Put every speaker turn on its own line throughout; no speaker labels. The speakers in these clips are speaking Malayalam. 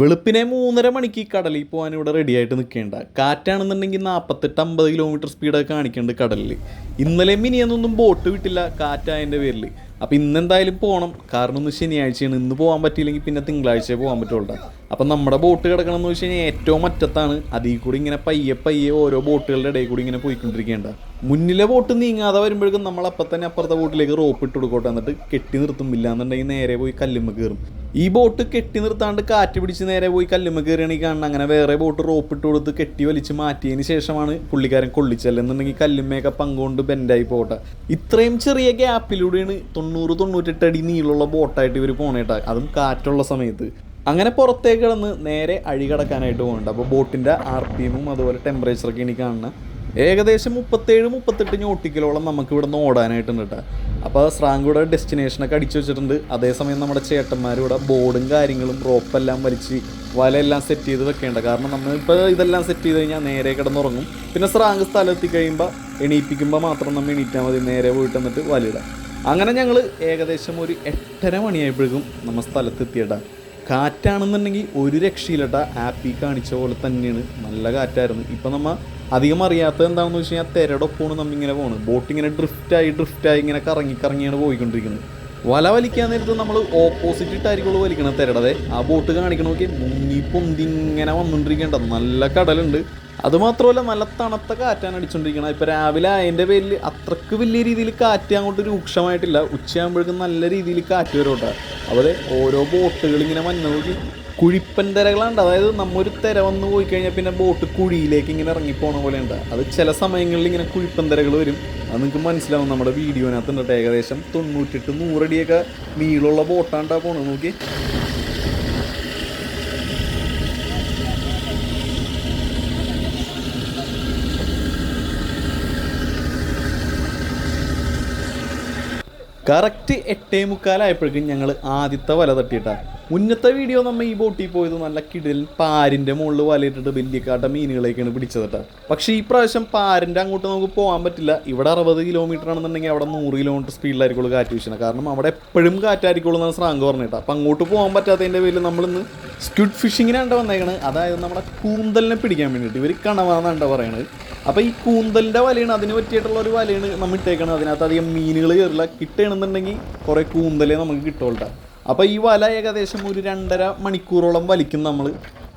വെളുപ്പ് വെളുപ്പിനെ മൂന്നര മണിക്ക് കടലിൽ പോകാൻ ഇവിടെ റെഡി ആയിട്ട് നിൽക്കേണ്ട. കാറ്റാണെന്നുണ്ടെങ്കിൽ നാൽപ്പത്തെട്ട് അമ്പത് കിലോമീറ്റർ സ്പീഡൊക്കെ കാണിക്കുന്നുണ്ട് കടലിൽ ഇന്നലെ മിനിയൊന്നും ബോട്ട് വിട്ടില്ല കാറ്റായതിന്റെ പേരിൽ അപ്പോൾ ഇന്നെന്തായാലും പോകണം കാരണം ഇന്ന് ശനിയാഴ്ചയാണ്. ഇന്ന് പോകാൻ പറ്റിയില്ലെങ്കിൽ പിന്നെ തിങ്കളാഴ്ച പോകാൻ പറ്റുള്ളൂ അപ്പം നമ്മുടെ ബോട്ട് കിടക്കണം എന്ന് വെച്ച് കഴിഞ്ഞാൽ ഏറ്റവും അറ്റത്താണ്. അതിൽ കൂടി ഇങ്ങനെ പയ്യെ പയ്യെ ഓരോ ബോട്ടുകളുടെ ഇടയിൽ കൂടി ഇങ്ങനെ പോയിക്കൊണ്ടിരിക്കേണ്ട മുന്നിലെ ബോട്ട് നീങ്ങാതെ വരുമ്പോഴേക്കും നമ്മൾ അപ്പം തന്നെ അപ്പുറത്തെ ബോട്ടിലേക്ക് റോപ്പ് ഇട്ട് കൊടുക്കട്ടെ. എന്നിട്ട് കെട്ടി നിർത്തും. ഇല്ലാന്നുണ്ടെങ്കിൽ നേരെ പോയി കല്ലുമ്മ കയറും. ഈ ബോട്ട് കെട്ടി നിർത്താണ്ട് കാറ്റ് പിടിച്ച് നേരെ കല്ലുമ്മ കയറുകയാണെങ്കിൽ കാണണം അങ്ങനെ വേറെ ബോട്ട് റോപ്പ് ഇട്ട് കൊടുത്ത് കെട്ടി വലിച്ച് മാറ്റിയതിന് ശേഷമാണ് പുള്ളിക്കാരൻ കൊള്ളിച്ചല്ലെന്നുണ്ടെങ്കിൽ കല്ലുമ്മയൊക്കെ പങ്കുകൊണ്ട് ബെൻഡായി പോട്ടെ. ഇത്രയും ചെറിയ ഗ്യാപ്പിലൂടെയാണ് തൊണ്ണൂറ് തൊണ്ണൂറ്റെട്ട് അടി നീളമുള്ള ബോട്ടായിട്ട് ഇവർ പോണേട്ടാ അതും കാറ്റുള്ള സമയത്ത്. അങ്ങനെ പുറത്തേക്ക് കിടന്ന് നേരെ അഴി കടക്കാനായിട്ട് അപ്പോൾ ബോട്ടിന്റെ ആർ പി എമ്മും അതുപോലെ ടെമ്പറേച്ചറൊക്കെ എനിക്ക് കാണുന്നത്. ഏകദേശം മുപ്പത്തേഴ് മുപ്പത്തെട്ട് ഞോട്ടിക്കലോളം നമുക്ക് ഇവിടെ നിന്ന് ഓടാനായിട്ടുണ്ട് കേട്ടോ അപ്പോൾ സ്രാങ്കൂടെ ഡെസ്റ്റിനേഷനൊക്കെ അടിച്ചു വെച്ചിട്ടുണ്ട്. അതേസമയം നമ്മുടെ ചേട്ടന്മാർ ഇവിടെ ബോർഡും കാര്യങ്ങളും റോപ്പെല്ലാം വലിച്ച് വലയെല്ലാം സെറ്റ് ചെയ്ത് വെക്കേണ്ട. കാരണം നമ്മൾ നമ്മളിപ്പോൾ ഇതെല്ലാം സെറ്റ് ചെയ്ത് കഴിഞ്ഞാൽ നേരെ കിടന്നുറങ്ങും. പിന്നെ സ്രാങ്ക് സ്ഥലത്തെത്തി കഴിയുമ്പോൾ എണീപ്പിക്കുമ്പോൾ മാത്രം നമ്മൾ എണീറ്റാൽ മതി. നേരെ പോയിട്ട് എന്നിട്ട് വലയിടാം അങ്ങനെ ഞങ്ങൾ ഏകദേശം ഒരു എട്ടര മണിയായപ്പോഴേക്കും നമ്മൾ സ്ഥലത്തെത്തിയട്ടാ കാറ്റാണെന്നുണ്ടെങ്കിൽ ഒരു രക്ഷയിലട്ടാ ആപ്പി കാണിച്ച പോലെ തന്നെയാണ്. നല്ല കാറ്റായിരുന്നു. ഇപ്പം നമ്മ അധികം അറിയാത്തത് എന്താണെന്ന് വെച്ച് കഴിഞ്ഞാൽ തിരടൊപ്പമാണ് നമ്മ ഇങ്ങനെ പോകുന്നത് ബോട്ട് ഇങ്ങനെ ഡ്രിഫ്റ്റായി ഡ്രിഫ്റ്റായി ഇങ്ങനെ കറങ്ങി കറങ്ങിയാണ് പോയിക്കൊണ്ടിരിക്കുന്നത് വല വലിക്കാൻ നേരത്ത് നമ്മൾ ഓപ്പോസിറ്റ് ഇട്ടായിരിക്കുള്ളൂ വലിക്കണം തിരടതെ. ആ ബോട്ട് കാണിക്കണ നോക്കി മുങ്ങി പൊന്തി ഇങ്ങനെ വന്നുകൊണ്ടിരിക്കേണ്ട നല്ല കടലുണ്ട്. അതുമാത്രമല്ല നല്ല തണുത്ത കാറ്റാണ് അടിച്ചുകൊണ്ടിരിക്കുന്നത് ഇപ്പം രാവിലെ അതിന്റെ പേരിൽ അത്രയ്ക്ക് വലിയ രീതിയിൽ കാറ്റ് അങ്ങോട്ട് രൂക്ഷമായിട്ടില്ല. ഉച്ചയാകുമ്പോഴേക്കും നല്ല രീതിയിൽ കാറ്റ് വരും കേട്ടോ. അവിടെ ഓരോ ബോട്ടുകൾ ഇങ്ങനെ വന്നു നോക്കി. കുഴിപ്പൻ തിരകളുണ്ട് അതായത് നമ്മൊരു തിര വന്ന് പോയി കഴിഞ്ഞാൽ പിന്നെ ബോട്ട് കുഴിയിലേക്ക് ഇങ്ങനെ ഇറങ്ങിപ്പോണ പോലെ ഉണ്ട് അത് ചില സമയങ്ങളിൽ ഇങ്ങനെ കുഴിപ്പൻ തിരകൾ വരും. അത് നിങ്ങൾക്ക് മനസ്സിലാവും നമ്മുടെ വീഡിയോനകത്ത് ഉണ്ട് ഏകദേശം തൊണ്ണൂറ്റെട്ട് നൂറടിയൊക്കെ നീളമുള്ള ബോട്ടാണ്ടാ പോണത്. നോക്കി കറക്റ്റ് എട്ടേ മുക്കാലായപ്പോഴേക്കും ഞങ്ങൾ ആദ്യത്തെ വല തട്ടിയിട്ടാ. മുന്നത്തെ വീഡിയോ നമ്മൾ ഈ ബോട്ടിൽ പോയത് നല്ല കിടിൽ പാരിന്റെ മുകളിൽ വലയിട്ടിട്ട് വലിയ കാട്ട മീനുകളേക്കാണ് പിടിച്ചത് പക്ഷേ ഈ പ്രാവശ്യം പാരിന്റെ അങ്ങോട്ട് നമുക്ക് പോകാൻ പറ്റില്ല. ഇവിടെ അറുപത് കിലോമീറ്റർ ആണെന്നുണ്ടെങ്കിൽ അവിടെ നൂറ് കിലോമീറ്റർ സ്പീഡിലായിരിക്കുള്ളൂ കാറ്റ് വീശണം കാരണം അവിടെ എപ്പോഴും കാറ്റായിരിക്കുള്ളൂ എന്നാണ് ശ്രാങ്ക് പറഞ്ഞിട്ട് അപ്പം അങ്ങോട്ട് പോകാൻ പറ്റാത്തതിന്റെ പേരിൽ നമ്മളിന്ന് സ്ക്വിഡ് ഫിഷിങ്ങിനാണ്ട വന്നേക്കണ്. അതായത് നമ്മുടെ കൂന്തലിനെ പിടിക്കാൻ വേണ്ടിയിട്ട്. ഇവർ കണവാന്നാണ്ട പറയണത്. അപ്പോൾ ഈ കൂന്തലിന്റെ വലയാണ് അതിന് പറ്റിയിട്ടുള്ള ഒരു വലയാണ് നമ്മൾ ഇട്ടേക്കണത്. അതിനകത്ത് അധികം മീനുകൾ കയറില്ല. കിട്ടുകയാണെന്നുണ്ടെങ്കിൽ കുറേ കൂന്തലേ നമുക്ക് കിട്ടുള്ളൂ അപ്പോൾ ഈ വല ഏകദേശം ഒരു രണ്ടര മണിക്കൂറോളം വലിക്കും നമ്മൾ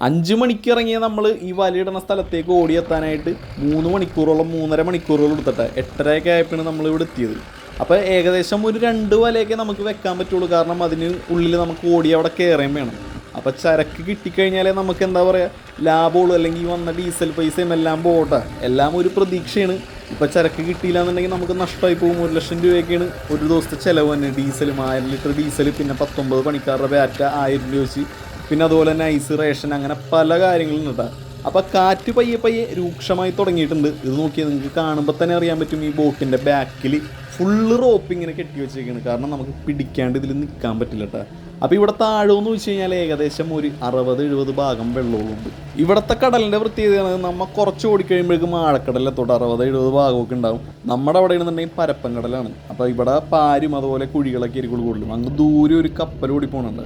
അഞ്ച് മണിക്ക് ഇറങ്ങിയ നമ്മൾ ഈ വലയിടുന്ന സ്ഥലത്തേക്ക് ഓടിയെത്താനായിട്ട് മൂന്ന് മണിക്കൂറോളം മൂന്നര മണിക്കൂറോളം എടുത്തിട്ട്. എട്ടരയൊക്കെ ആയപ്പോഴാണ് നമ്മൾ ഇവിടെ എത്തിയത്. അപ്പോൾ ഏകദേശം ഒരു രണ്ട് വലയൊക്കെ നമുക്ക് വെക്കാൻ പറ്റുള്ളൂ. കാരണം അതിന് ഉള്ളിൽ നമുക്ക് ഓടി അവിടെ കയറുകയും വേണം. അപ്പോൾ ചരക്ക് കിട്ടിക്കഴിഞ്ഞാലേ നമുക്ക് എന്താ പറയുക ലാഭമുള്ളൂ. അല്ലെങ്കിൽ വന്ന ഡീസൽ പൈസയും എല്ലാം പോട്ടെ. എല്ലാം ഒരു പ്രതീക്ഷയാണ്. ഇപ്പോൾ ചരക്ക് കിട്ടിയില്ല എന്നുണ്ടെങ്കിൽ നമുക്ക് നഷ്ടമായി പോകും. ഒരു ലക്ഷം രൂപയൊക്കെയാണ് ഒരു ദിവസത്തെ ചിലവ് തന്നെ. ഡീസലും ആയിരം ലിറ്റർ ഡീസൽ പിന്നെ പത്തൊമ്പത് പണിക്കാരുടെ ബാറ്റ ആയിരം രൂപ വെച്ച്. പിന്നെ അതുപോലെ തന്നെ ഐസ് റേഷൻ അങ്ങനെ പല കാര്യങ്ങളും ഉണ്ട് അപ്പോൾ കാറ്റ് പയ്യെ പയ്യെ രൂക്ഷമായി തുടങ്ങിയിട്ടുണ്ട്. ഇത് നോക്കിയാൽ നിങ്ങൾക്ക് കാണുമ്പോൾ തന്നെ അറിയാൻ പറ്റും ഈ ബോട്ടിന്റെ ബാക്കിൽ ഫുള്ള് റോപ്പ് ഇങ്ങനെ കെട്ടി വെച്ചേക്കാണ്. കാരണം നമുക്ക് പിടിക്കാണ്ട് ഇതിൽ നിൽക്കാൻ പറ്റില്ല കേട്ടോ. അപ്പോൾ ഇവിടെ താഴെന്ന് വെച്ച് കഴിഞ്ഞാൽ ഏകദേശം ഒരു അറുപത് എഴുപത് ഭാഗം വെള്ളമുണ്ട്. ഇവിടുത്തെ കടലിന്റെ പ്രത്യേകത നമ്മൾ കുറച്ച് ഓടിക്കഴിയുമ്പോഴേക്കും ആഴക്കടലെത്തോട്ട് അറുപത് എഴുപത് ഭാഗമൊക്കെ ഉണ്ടാവും. നമ്മുടെ അവിടെ ആണെന്നുണ്ടെങ്കിൽ പരപ്പൻ കടലാണ്. അപ്പോൾ ഇവിടെ പാരും അതുപോലെ കുഴികളൊക്കെ ആയിരിക്കും കൂടുതലും. അങ്ങ് ദൂരെ ഒരു കപ്പൽ ഓടി പോകുന്നുണ്ട്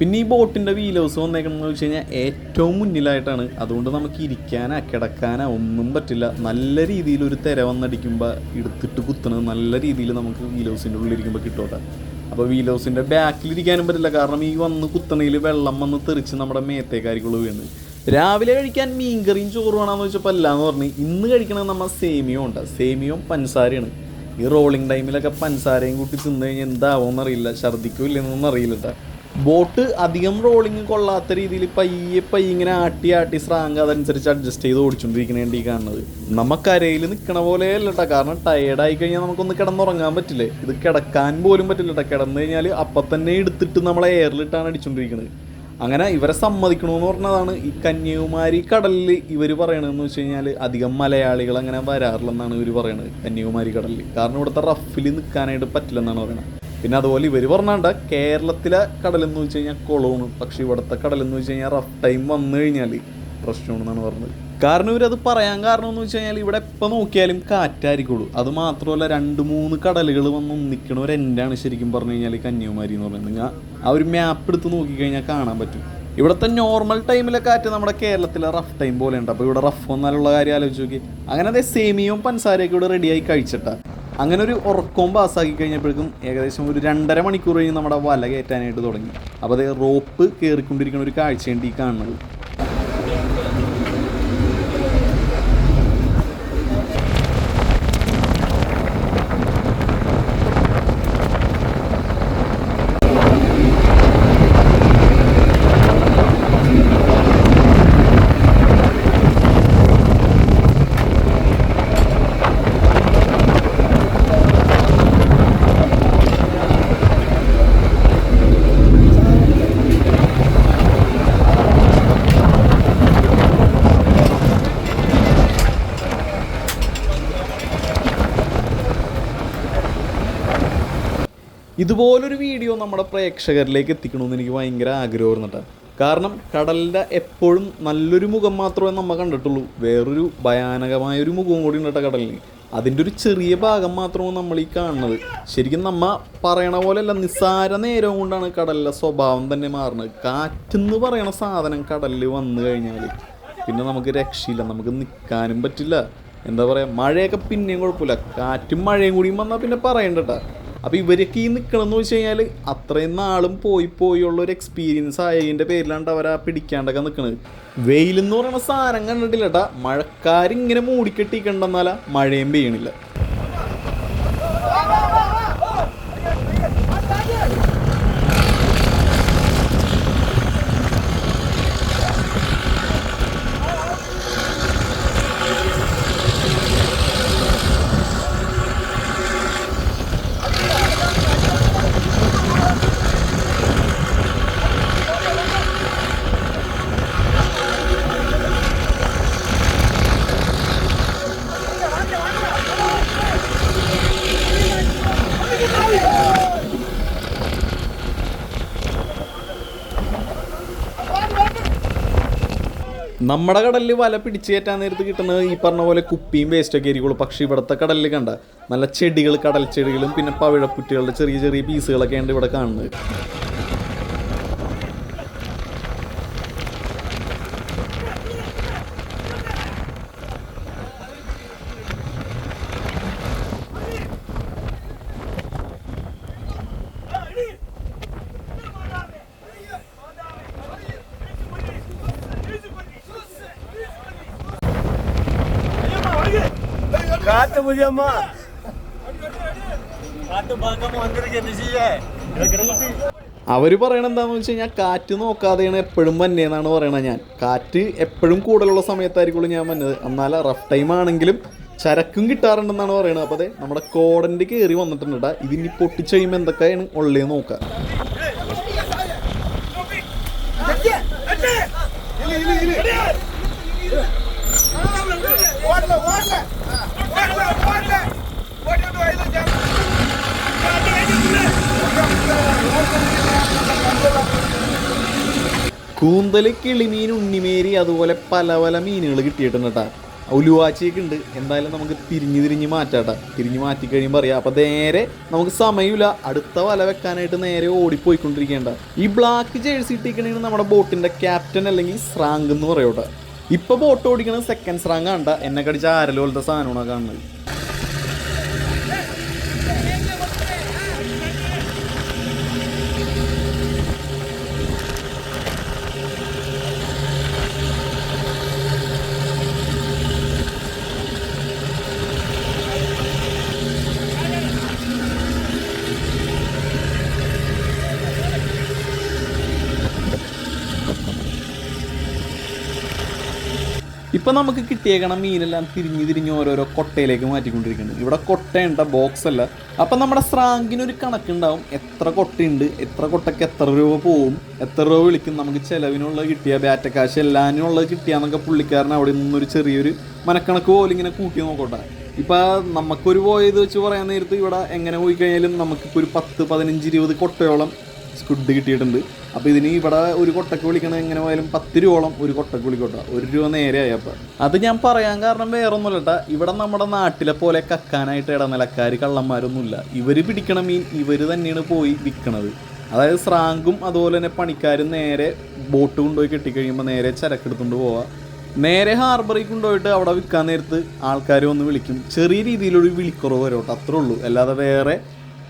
പിന്നെ ഈ ബോട്ടിന്റെ വീൽ ഹൗസ് വന്നേക്കണമെന്ന് വെച്ച് കഴിഞ്ഞാൽ ഏറ്റവും മുന്നിലായിട്ടാണ്. അതുകൊണ്ട് നമുക്ക് ഇരിക്കാനാ കിടക്കാനാ ഒന്നും പറ്റില്ല. നല്ല രീതിയിൽ ഒരു തിര വന്നടിക്കുമ്പോൾ എടുത്തിട്ട് കുത്തണത് നല്ല രീതിയിൽ നമുക്ക് വീൽ ഹൗസിന്റെ ഉള്ളിലിരിക്കുമ്പോൾ കിട്ടോട്ടെ. അപ്പോൾ ഹൗസിന്റെ ബാക്കിലിരിക്കാനും പറ്റില്ല. കാരണം ഈ വന്ന് കുത്തണയിൽ വെള്ളം വന്ന് തെറിച്ച് നമ്മുടെ മേത്തേക്കാരിക്കുള്ളൂ വീണ്. രാവിലെ കഴിക്കാൻ മീൻകറിയും ചോറ് വേണമെന്ന് വെച്ചപ്പോൾ അല്ല എന്ന് പറഞ്ഞ് ഇന്ന് കഴിക്കണത് നമ്മൾ സേമിയോ ഉണ്ട്. സേമിയവും പഞ്ചസാരയാണ്. ഈ റോളിംഗ് ടൈമിലൊക്കെ പഞ്ചസാരയും കൂട്ടി തിന്നു കഴിഞ്ഞാൽ എന്താവോ അറിയില്ല ഛർദ്ദിക്കോ ഇല്ലെന്നൊന്നും അറിയില്ല കേട്ടോ ബോട്ട് അധികം റോളിങ് കൊള്ളാത്ത രീതിയിൽ പയ്യെ പയ്യെ ഇങ്ങനെ ആട്ടി ആട്ടി സ്രാങ്ക് അതനുസരിച്ച് അഡ്ജസ്റ്റ് ചെയ്ത് ഓടിച്ചുകൊണ്ടിരിക്കണേണ്ടി കാണുന്നത്. നമ്മ കരയിൽ നിൽക്കണ പോലെ കേട്ടോ കാരണം ടയേർഡായി കഴിഞ്ഞാൽ നമുക്കൊന്ന് കിടന്നുറങ്ങാൻ പറ്റില്ലേ? ഇത് കിടക്കാൻ പോലും പറ്റില്ല കേട്ടോ കിടന്നു കഴിഞ്ഞാൽ അപ്പം തന്നെ എടുത്തിട്ട് നമ്മളെ എയറിലിട്ടാണ് അടിച്ചുകൊണ്ടിരിക്കുന്നത് അങ്ങനെ ഇവരെ സമ്മതിക്കണമെന്ന് പറഞ്ഞതാണ്. ഈ കന്യാകുമാരി കടലിൽ ഇവർ പറയണതെന്ന് വെച്ച് കഴിഞ്ഞാൽ അധികം മലയാളികൾ അങ്ങനെ വരാറില്ലെന്നാണ് ഇവർ പറയണത്. കന്യാകുമാരി കടലിൽ കാരണം ഇവിടുത്തെ റഫിൽ നിൽക്കാനായിട്ട് പറ്റില്ലെന്നാണ് പറയുന്നത് പിന്നെ അതുപോലെ ഇവർ പറഞ്ഞാണ്ട കേരളത്തിലെ കടലെന്ന് വെച്ച് കഴിഞ്ഞാൽ കുളമാണ് പക്ഷേ ഇവിടുത്തെ കടലെന്ന് വെച്ച് കഴിഞ്ഞാൽ റഫ് ടൈം വന്നു കഴിഞ്ഞാൽ പ്രശ്നമാണെന്നാണ് പറഞ്ഞത്. കാരണം ഇവരത് പറയാൻ കാരണം എന്ന് വെച്ച് കഴിഞ്ഞാൽ ഇവിടെ എപ്പോൾ നോക്കിയാലും കാറ്റായിരിക്കുള്ളൂ. അത് മാത്രമല്ല രണ്ട് മൂന്ന് കടലുകൾ വന്ന് ഒന്നിക്കണ ഒരു ശരിക്കും പറഞ്ഞു കഴിഞ്ഞാൽ കന്യാകുമാരി എന്ന് പറയുന്നത്. ഞാൻ ആ ഒരു മാപ്പ് എടുത്ത് നോക്കിക്കഴിഞ്ഞാൽ കാണാൻ പറ്റും. ഇവിടുത്തെ നോർമൽ ടൈമിലെ കാറ്റ് നമ്മുടെ കേരളത്തിലെ റഫ് ടൈം പോലെ ഉണ്ട് അപ്പോൾ ഇവിടെ റഫ് വന്നാലുള്ള കാര്യം ആലോചിച്ച് നോക്കി അങ്ങനെ അതേ സേമിയും പൻസാരയൊക്കെ ഇവിടെ റെഡിയായി കഴിച്ചിട്ടാ. അങ്ങനെ ഒരു ഉറക്കവും പാസ്സാക്കി കഴിഞ്ഞപ്പോഴേക്കും ഏകദേശം ഒരു രണ്ടര മണിക്കൂർ കഴിഞ്ഞ് നമ്മുടെ വല കയറ്റാനായിട്ട് തുടങ്ങി. അപ്പോൾ അതേ റോപ്പ് കയറിക്കൊണ്ടിരിക്കുന്ന ഒരു കാഴ്ചയുണ്ട് ഈ കാണുന്നത് ഇതുപോലൊരു വീഡിയോ നമ്മുടെ പ്രേക്ഷകരിലേക്ക് എത്തിക്കണമെന്ന് എനിക്ക് ഭയങ്കര ആഗ്രഹമായിരുന്നു കേട്ടോ കാരണം കടലിന്റെ എപ്പോഴും നല്ലൊരു മുഖം മാത്രമേ നമ്മൾ കണ്ടിട്ടുള്ളൂ. വേറൊരു ഭയാനകമായ ഒരു മുഖവും കൂടി ഉണ്ട് കേട്ടോ കടലിന്. അതിന്റെ ഒരു ചെറിയ ഭാഗം മാത്രമാണ് നമ്മൾ ഈ കാണുന്നത്. ശരിക്കും നമ്മ പറയണ പോലെയല്ല നിസ്സാര നേരം കൊണ്ടാണ് കടലിലെ സ്വഭാവം തന്നെ മാറുന്നത്. കാറ്റെന്ന് പറയണ സാധനം കടലിൽ വന്നു കഴിഞ്ഞാൽ പിന്നെ നമുക്ക് രക്ഷയില്ല നമുക്ക് നിൽക്കാനും പറ്റില്ല. എന്താ പറയുക മഴയൊക്കെ പിന്നെയും കുഴപ്പമില്ല. കാറ്റും മഴയും കൂടിയും വന്നാൽ പിന്നെ പറയണ്ടട്ടാ. അപ്പോൾ ഇവരൊക്കെ ഈ നിൽക്കണമെന്ന് വെച്ച് കഴിഞ്ഞാൽ അത്രയും നാളും പോയി പോയി ഉള്ള ഒരു എക്സ്പീരിയൻസ് ആയതിന്റെ പേരിലാണ് അവരാ പിടിക്കാണ്ടൊക്കെ നിൽക്കുന്നത് വെയിലെന്ന് പറയുന്ന സാധനം കണ്ടിട്ടില്ല കേട്ടാ മഴക്കാരിങ്ങനെ മൂടിക്കെട്ടിക്കണ്ടെന്നാലാ മഴയും പെയ്യണില്ല. നമ്മുടെ കടലിൽ വല പിടിച്ചു കയറ്റാൻ നേരത്ത് കിട്ടുന്നത് ഈ പറഞ്ഞ പോലെ കുപ്പിയും വേസ്റ്റൊക്കെ ആയിരിക്കുള്ളൂ. പക്ഷേ ഇവിടുത്തെ കടലിൽ കണ്ട നല്ല ചെടികൾ കടൽ ചെടികളും പിന്നെ പവിഴപ്പുറ്റുകളുടെ ചെറിയ ചെറിയ പീസുകളൊക്കെയാണ് ഇവിടെ കാണുന്നത്.
കാറ്റ് പുതിയമ്മ അവർ
അവർ പറയണത് എന്താണെന്ന് വെച്ച് കഴിഞ്ഞാൽ കാറ്റ് നോക്കാതെയാണ് എപ്പോഴും വന്നേന്നാണ് പറയണത് ഞാൻ. കാറ്റ് എപ്പോഴും കൂടുതലുള്ള സമയത്തായിരിക്കുള്ളൂ ഞാൻ വന്നത്. എന്നാൽ റഫ് ടൈം ആണെങ്കിലും ചരക്കും കിട്ടാറുണ്ടെന്നാണ് പറയണത്. അപ്പോൾ അതെ നമ്മുടെ കോടന്റെ കയറി വന്നിട്ടുണ്ട് ട്ടാ. ഇതിനി പൊട്ടിച്ച് കഴിയുമ്പോൾ എന്തൊക്കെയാണ് ഉള്ളേ നോക്കാം. കൂന്തൽ കിളിമീൻ ഉണ്ണിമേരി അതുപോലെ പല പല മീനുകൾ കിട്ടിയിട്ടുണ്ട് കേട്ടാ ഉലുവാച്ചിയൊക്കെ ഉണ്ട്. എന്തായാലും നമുക്ക് തിരിഞ്ഞ് തിരിഞ്ഞ് മാറ്റാട്ടാ തിരിഞ്ഞ് മാറ്റി കഴിയുമ്പോൾ അറിയാം. അപ്പം നേരെ നമുക്ക് സമയമില്ല. അടുത്ത വല വെക്കാനായിട്ട് നേരെ ഓടിപ്പോയിക്കൊണ്ടിരിക്കേണ്ട ഈ ബ്ലാക്ക് ജേഴ്സി ഇട്ടിക്കണെങ്കിൽ നമ്മുടെ ബോട്ടിന്റെ ക്യാപ്റ്റൻ അല്ലെങ്കിൽ സ്രാങ്ക് എന്ന് പറയൂട്ടാ ഇപ്പൊ ബോട്ട് ഓടിക്കണത് സെക്കൻഡ് സ്രാങ് കണ്ട എന്നെ കടിച്ച ആരലോലത്തെ സാധനമാണ് കാണുന്നത്? ഇപ്പം നമുക്ക് കിട്ടിയേക്കണ മീനെല്ലാം തിരിഞ്ഞ് തിരിഞ്ഞ് ഓരോരോ കൊട്ടയിലേക്ക് മാറ്റിക്കൊണ്ടിരിക്കുന്നുണ്ട്. ഇവിടെ കൊട്ടയുണ്ട ബോക്സ് അല്ല. അപ്പം നമ്മുടെ സ്രാങ്കിന് ഒരു കണക്കുണ്ടാവും. എത്ര കൊട്ടയുണ്ട് എത്ര കൊട്ടയ്ക്ക് എത്ര രൂപ പോവും എത്ര രൂപ വിളിക്കും നമുക്ക് ചിലവിനുള്ളത് കിട്ടിയ ബാറ്റക്കാശ് എല്ലാനുള്ളത് കിട്ടിയാന്നൊക്കെ പുള്ളിക്കാരൻ അവിടെ നിന്നൊരു ചെറിയൊരു മനക്കണക്ക് പോലും ഇങ്ങനെ കൂട്ടി നോക്കട്ടെ. ഇപ്പം നമുക്കൊരു പോയത് വെച്ച് പറയാൻ നേരത്ത് ഇവിടെ എങ്ങനെ പോയി കഴിഞ്ഞാലും നമുക്കിപ്പോൾ ഒരു പത്ത് പതിനഞ്ച് ഇരുപത് കൊട്ടയോളം സ്കുഡ് കിട്ടിയിട്ടുണ്ട്. അപ്പോൾ ഇതിന് ഇവിടെ ഒരു കൊട്ടക്ക് വിളിക്കണത് എങ്ങനെ പോയാലും പത്ത് രൂപയോളം ഒരു കൊട്ടക്ക് വിളിക്കോട്ടെ. ഒരു രൂപ നേരെ ആയപ്പോൾ അത് ഞാൻ പറയാൻ കാരണം വേറെ ഒന്നുമല്ല ഇവിടെ നമ്മുടെ നാട്ടിലെ പോലെ കക്കാനായിട്ട് ഇടനിലക്കാർ കള്ളന്മാരൊന്നുമില്ല. ഇവർ പിടിക്കണ മീൻ ഇവർ തന്നെയാണ് പോയി വിൽക്കണത് അതായത് സ്രാങ്കും അതുപോലെ തന്നെ പണിക്കാരും നേരെ ബോട്ട് കൊണ്ടുപോയി കെട്ടിക്കഴിയുമ്പോൾ നേരെ ചരക്കെടുത്തുകൊണ്ട് പോവാം. നേരെ ഹാർബറിൽ കൊണ്ടുപോയിട്ട് അവിടെ വിൽക്കാൻ നേരത്ത് ആൾക്കാർ വന്ന് വിളിക്കും. ചെറിയ രീതിയിലൊരു വിളിക്കുറവ് വരും കേട്ടോ അത്രേ ഉള്ളൂ. അല്ലാതെ വേറെ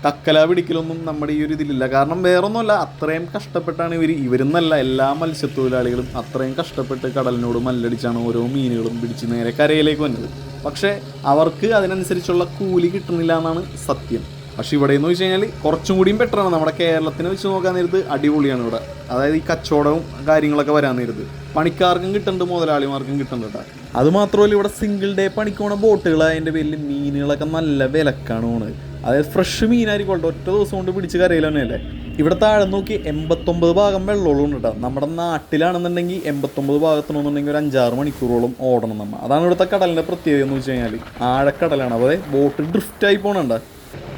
കക്കല പിടിക്കലൊന്നും നമ്മുടെ ഈ ഒരു ഇതിലില്ല. കാരണം വേറൊന്നുമല്ല അത്രയും കഷ്ടപ്പെട്ടാണ് ഇവർ ഇവരെന്നല്ല എല്ലാ മത്സ്യത്തൊഴിലാളികളും അത്രയും കഷ്ടപ്പെട്ട് കടലിനോട് മല്ലടിച്ചാണ് ഓരോ മീനുകളും പിടിച്ച് നേരെ കരയിലേക്ക് വന്നത്. പക്ഷേ അവർക്ക് അതിനനുസരിച്ചുള്ള കൂലി കിട്ടുന്നില്ല എന്നാണ് സത്യം. പക്ഷെ ഇവിടെ എന്ന് വെച്ച് കഴിഞ്ഞാൽ കുറച്ചും കൂടിയും ബെറ്ററാണ് നമ്മുടെ കേരളത്തിനെ വെച്ച് നോക്കാൻ നേരത്ത് അടിപൊളിയാണ് ഇവിടെ. അതായത് ഈ കച്ചവടവും കാര്യങ്ങളൊക്കെ വരാൻ നേരത്ത്. പണിക്കാർക്കും കിട്ടുന്നുണ്ട് മുതലാളിമാർക്കും കിട്ടുന്നുണ്ട് കേട്ടോ. അത് മാത്രമല്ല ഇവിടെ സിംഗിൾ ഡേ പണിക്കോണ പോണ ബോട്ടുകൾ അതിന്റെ പേരിൽ മീനുകളൊക്കെ നല്ല വിലക്കാണ് പോണത്. അതായത് ഫ്രഷ് മീനായിരിക്കും ഒറ്റ ദിവസം കൊണ്ട് പിടിച്ച് കരയിൽ തന്നെയല്ലേ? ഇവിടെ താഴെ നോക്കി എൺപത്തൊമ്പത് ഭാഗം വെള്ളമുള്ളൂ കേട്ടോ. നമ്മുടെ നാട്ടിലാണെന്നുണ്ടെങ്കിൽ എൺപത്തൊമ്പത് ഭാഗത്തിനൊന്നുണ്ടെങ്കിൽ ഒരു അഞ്ചാറ് മണിക്കൂറോളം ഓടണം നമ്മൾ അതാണ് ഇവിടുത്തെ കടലിന്റെ പ്രത്യേകത എന്ന് വെച്ച് കഴിഞ്ഞാൽ ആഴക്കടലാണ്. അതെ ബോട്ട് ഡ്രിഫ്റ്റായി പോകണുണ്ട്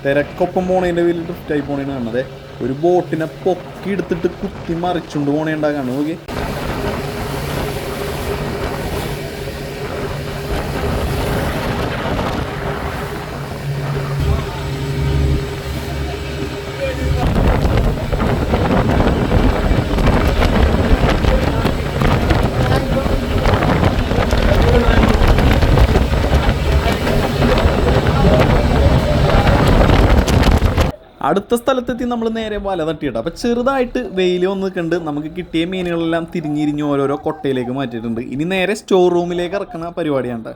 തിരക്കൊപ്പം പോണതിന്റെ പേരിൽ ഡ്രിഫ്റ്റായി പോണേന്ന് കാണുന്നത്. ഒരു ബോട്ടിനെ പൊക്കി എടുത്തിട്ട് കുത്തി മറിച്ചുകൊണ്ട് പോണേണ്ടാകാണ്. നോക്കി അടുത്ത സ്ഥലത്തെത്തി നമ്മൾ നേരെ വല തട്ടിയിട്ട്. അപ്പോൾ ചെറുതായിട്ട് വെയിൽ വന്ന് കണ്ട് നമുക്ക് കിട്ടിയ മീനുകളെല്ലാം തിരിഞ്ഞിരിഞ്ഞ് ഓരോരോ കൊട്ടയിലേക്ക് മാറ്റിയിട്ടുണ്ട്. ഇനി നേരെ സ്റ്റോർ റൂമിലേക്ക് ഇറക്കുന്ന പരിപാടിയാണ്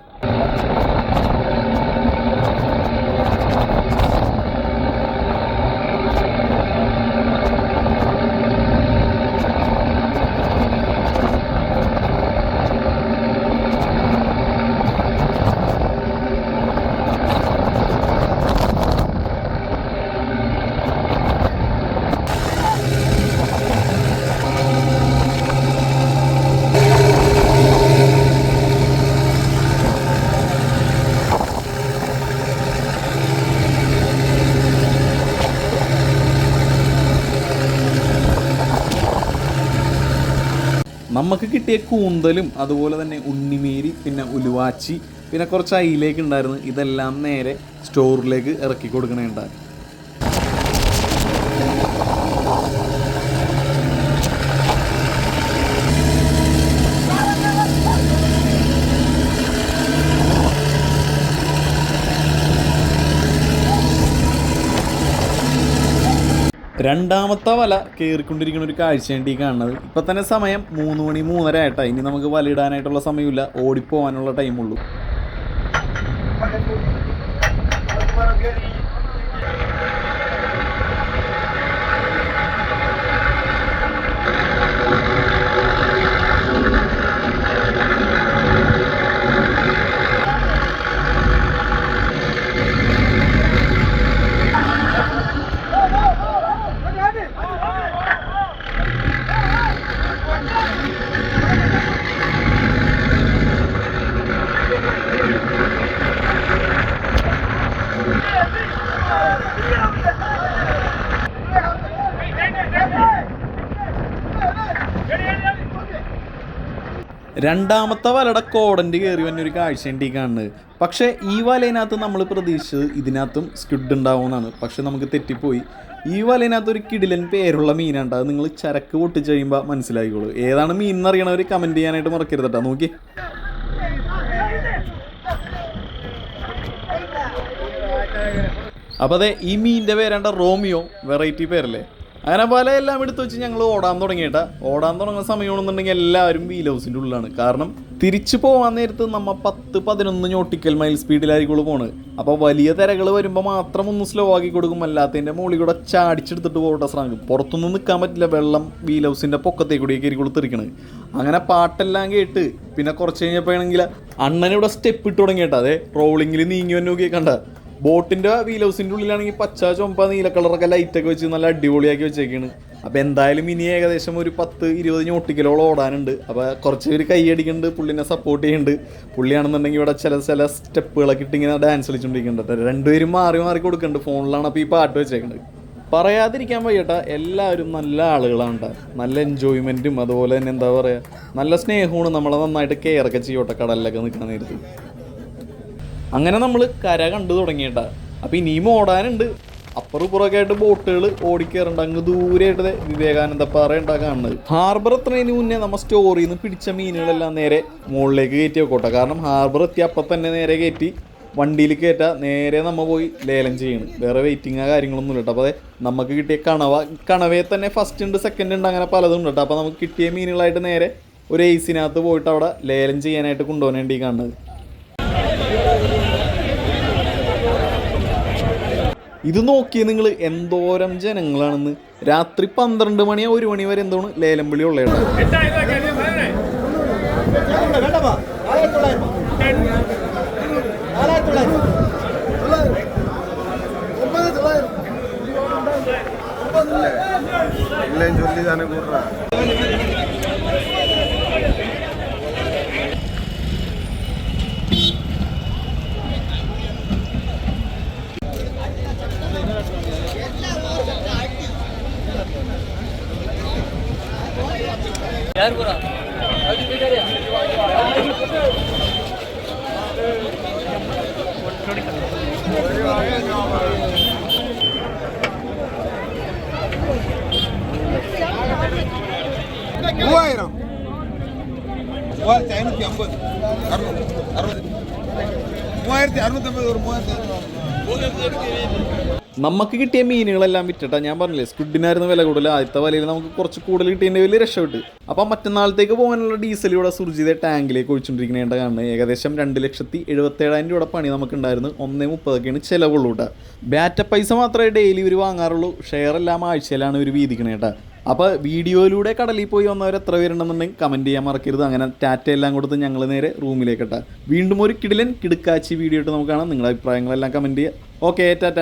നമുക്ക് കിട്ടിയ കൂന്തലും അതുപോലെ തന്നെ ഉണ്ണിമേരി പിന്നെ ഉലുവാച്ചി പിന്നെ കുറച്ച് അയിലേക്ക് ഉണ്ടായിരുന്നു ഇതെല്ലാം നേരെ സ്റ്റോറിലേക്ക് ഇറക്കി കൊടുക്കണേണ്ടായി രണ്ടാമത്തെ വല കയറിക്കൊണ്ടിരിക്കുന്ന ഒരു കാഴ്ചയാണ് ഈ കാണുന്നത്. ഇപ്പം തന്നെ സമയം മൂന്ന് മണി മൂന്നര ആയിട്ടാ. ഇനി നമുക്ക് വലയിടാനായിട്ടുള്ള സമയമില്ല. ഓടിപ്പോവാനുള്ള ടൈമുള്ളൂ രണ്ടാമത്തെ വലയുടെ കോടന്റെ കയറി വന്ന ഒരു കാഴ്ചയുണ്ട് ഈ കാണുന്നത്. പക്ഷേ ഈ വലയിനകത്ത് നമ്മൾ പ്രതീക്ഷിച്ചത് ഇതിനകത്തും സ്ക്വിഡ് ഉണ്ടാവുമെന്നാണ്. പക്ഷെ നമുക്ക് തെറ്റിപ്പോയി. ഈ വലയിനകത്ത് ഒരു കിടിലൻ പേരുള്ള മീനാണ് അത് നിങ്ങൾ ചരക്ക് പൊട്ടിച്ച് കഴിയുമ്പോൾ മനസ്സിലാക്കിക്കോളൂ ഏതാണ് മീൻ എന്നറിയണവർ കമന്റ് ചെയ്യാനായിട്ട് മറക്കരുത് കേട്ടോ. നോക്കി അപ്പോൾ അതെ ഈ മീനിന്റെ പേരാണ്ട റോമിയോ വെറൈറ്റി പേരല്ലേ? അങ്ങനെ പല എല്ലാം എടുത്തു വെച്ച് ഞങ്ങൾ ഓടാൻ തുടങ്ങിയിട്ട. ഓടാൻ തുടങ്ങുന്ന സമയമാണെന്നുണ്ടെങ്കിൽ എല്ലാവരും വീൽ ഹൗസിന്റെ ഉള്ളിലാണ്. കാരണം തിരിച്ചു പോകാൻ നേരത്ത് നമ്മൾ പത്ത് പതിനൊന്ന് ഞോട്ടിക്കൽ മൈൽ സ്പീഡിലായിരിക്കുള്ളൂ പോണ്. അപ്പോൾ വലിയ തിരകൾ വരുമ്പോൾ മാത്രം ഒന്ന് സ്ലോ ആക്കി കൊടുക്കും. അല്ലാത്തതിന്റെ മുകളിൽ കൂടെ ചാടിച്ചെടുത്തിട്ട് പോകട്ടെ സ്രാങ്ക് പുറത്തൊന്നും നിൽക്കാൻ പറ്റില്ല വെള്ളം വീൽ ഹൗസിന്റെ പൊക്കത്തേക്ക് കൂടിയൊക്കെ ആയിരിക്കും തെറിക്കണത് അങ്ങനെ പാട്ടെല്ലാം കേട്ട് പിന്നെ കുറച്ച് കഴിഞ്ഞപ്പോഴാണെങ്കിൽ അണ്ണനിവിടെ സ്റ്റെപ്പ് ഇട്ട് തുടങ്ങിയിട്ടാ. അതെ റോളിങ്ങിൽ നീങ്ങി വന്നു നോക്കിയേ കണ്ട. ബോട്ടിന്റെ വീൽ ഹൗസിന്റെ ഉള്ളിലാണെങ്കിൽ പച്ച ചുമപ്പ നീല കളറൊക്കെ ലൈറ്റൊക്കെ വെച്ച് നല്ല അടിപൊളിയാക്കി വെച്ചേക്കാണ്. അപ്പോൾ എന്തായാലും ഇനി ഏകദേശം ഒരു പത്ത് ഇരുപത് ഞോട്ടിക്കലോളം ഓടാനുണ്ട്. അപ്പോൾ കുറച്ച് പേര് കൈയടിക്കുന്നുണ്ട് പുള്ളിനെ സപ്പോർട്ട് ചെയ്യുന്നുണ്ട്. പുള്ളിയാണെന്നുണ്ടെങ്കിൽ ഇവിടെ ചില ചില സ്റ്റെപ്പുകളൊക്കെ ഇട്ട് ഇങ്ങനെ ഡാൻസ് കളിച്ചുകൊണ്ടിരിക്കുന്നുണ്ട് രണ്ടുപേരും മാറി മാറി കൊടുക്കുന്നുണ്ട്. ഫോണിലാണ് അപ്പോൾ ഈ പാട്ട് വെച്ചേക്കുന്നത് പറയാതിരിക്കാൻ വയ്യട്ട എല്ലാവരും നല്ല ആളുകളാണ് നല്ല എൻജോയ്മെന്റും അതുപോലെ തന്നെ എന്താ പറയുക നല്ല സ്നേഹമാണ് നമ്മളെ നന്നായിട്ട് കെയറൊക്കെ ചെയ്യോട്ടെ കടലിലൊക്കെ നിൽക്കാൻ നേരത്ത്. അങ്ങനെ നമ്മൾ കര കണ്ടു തുടങ്ങിയിട്ട. അപ്പോൾ ഇനിയും ഓടാനുണ്ട്. അപ്പുറം ഇപ്പുറമൊക്കെ ആയിട്ട് ബോട്ടുകൾ ഓടിക്കയറുണ്ട് അങ്ങ് ദൂരെയായിട്ട് വിവേകാനന്ദ പാറ ഉണ്ടാ ഹാർബർ എത്തുന്നതിന് മുന്നേ നമ്മൾ സ്റ്റോറിൽ നിന്ന് പിടിച്ച മീനുകളെല്ലാം നേരെ മുകളിലേക്ക് കയറ്റി വെക്കോട്ടെ. കാരണം ഹാർബർ എത്തി അപ്പം തന്നെ നേരെ കയറ്റി വണ്ടിയിൽ കയറ്റാ നേരെ നമ്മൾ പോയി ലേലം ചെയ്യണം. വേറെ വെയിറ്റിങ്ങോ കാര്യങ്ങളൊന്നും ഇല്ല കേട്ടോ അപ്പോൾ അതെ നമുക്ക് കിട്ടിയ കണവ കണവയെ തന്നെ ഫസ്റ്റ് ഉണ്ട് സെക്കൻഡ് ഉണ്ട് അങ്ങനെ പലതും ഉണ്ട് കേട്ടോ അപ്പോൾ നമുക്ക് കിട്ടിയ മീനുകളായിട്ട് നേരെ ഒരു എയ്സിനകത്ത് പോയിട്ട് അവിടെ ലേലം ചെയ്യാനായിട്ട് കൊണ്ടുപോകാൻ വേണ്ടി കാണുന്നത്. ഇത് നോക്കിയ നിങ്ങൾ എന്തോരം ജനങ്ങളാണെന്ന്. രാത്രി പന്ത്രണ്ട് മണിയോ ഒരു മണി വരെ എന്തോണ് ലേലം വിളി
ഉള്ള ഇല്ലേ ചൊല്ലി மூவாயிரம். மூவாயிரத்தி ஐநூற்றி ஐம்பது. அறுநூறு அறுபது. மூவாயிரத்தி அறுநூத்தி ஐம்பது ஒரு மூவாயிரத்தி
നമുക്ക് കിട്ടിയ മീനുകളെല്ലാം വിറ്റിട്ടാ ഞാൻ പറഞ്ഞില്ലേ സ്ക്വിഡിനായിരുന്നു വില കൂടുതൽ ആദ്യത്തെ വലയിൽ നമുക്ക് കുറച്ച് കൂടുതൽ കിട്ടിയതിന്റെ വലിയ രക്ഷപ്പെട്ട്. അപ്പം മറ്റന്നാളത്തേക്ക് പോകാനുള്ള ഡീസൽ ഇവിടെ സുർജിതെ ടാങ്കിലേക്ക് ഒഴിച്ചുകൊണ്ടിരിക്കുന്നതിന്റെ കാണുന്നത് ഏകദേശം രണ്ട് ലക്ഷത്തി എഴുപത്തേഴായിരം രൂപയുടെ പണി നമുക്കുണ്ടായിരുന്നു. ഒന്നേ മുപ്പതൊക്കെയാണ് ചിലവുള്ളൂ കേട്ടോ ബാറ്റ പൈസ മാത്രമേ ഡെയിലി ഇവർ വാങ്ങാറുള്ളൂ. ഷെയർ എല്ലാം ആഴ്ചയിലാണ് ഇവർ വീതിക്കണേ കേട്ടോ അപ്പോൾ വീഡിയോയിലൂടെ കടലിൽ പോയി വന്നവർ എത്ര പേരുണ്ടെന്നുണ്ടെങ്കിൽ കമന്റ് ചെയ്യാൻ മറക്കരുത്. അങ്ങനെ ടാറ്റ എല്ലാം കൊടുത്ത് ഞങ്ങൾ നേരെ റൂമിലേക്ക് ഇട്ടാ വീണ്ടും ഒരു കിടിലൻ കിടുക്കാച്ചി വീഡിയോ ഇട്ട് നമുക്ക് കാണാം. നിങ്ങളുടെ അഭിപ്രായങ്ങളെല്ലാം കമന്റ് ചെയ്യുക. Okay tata.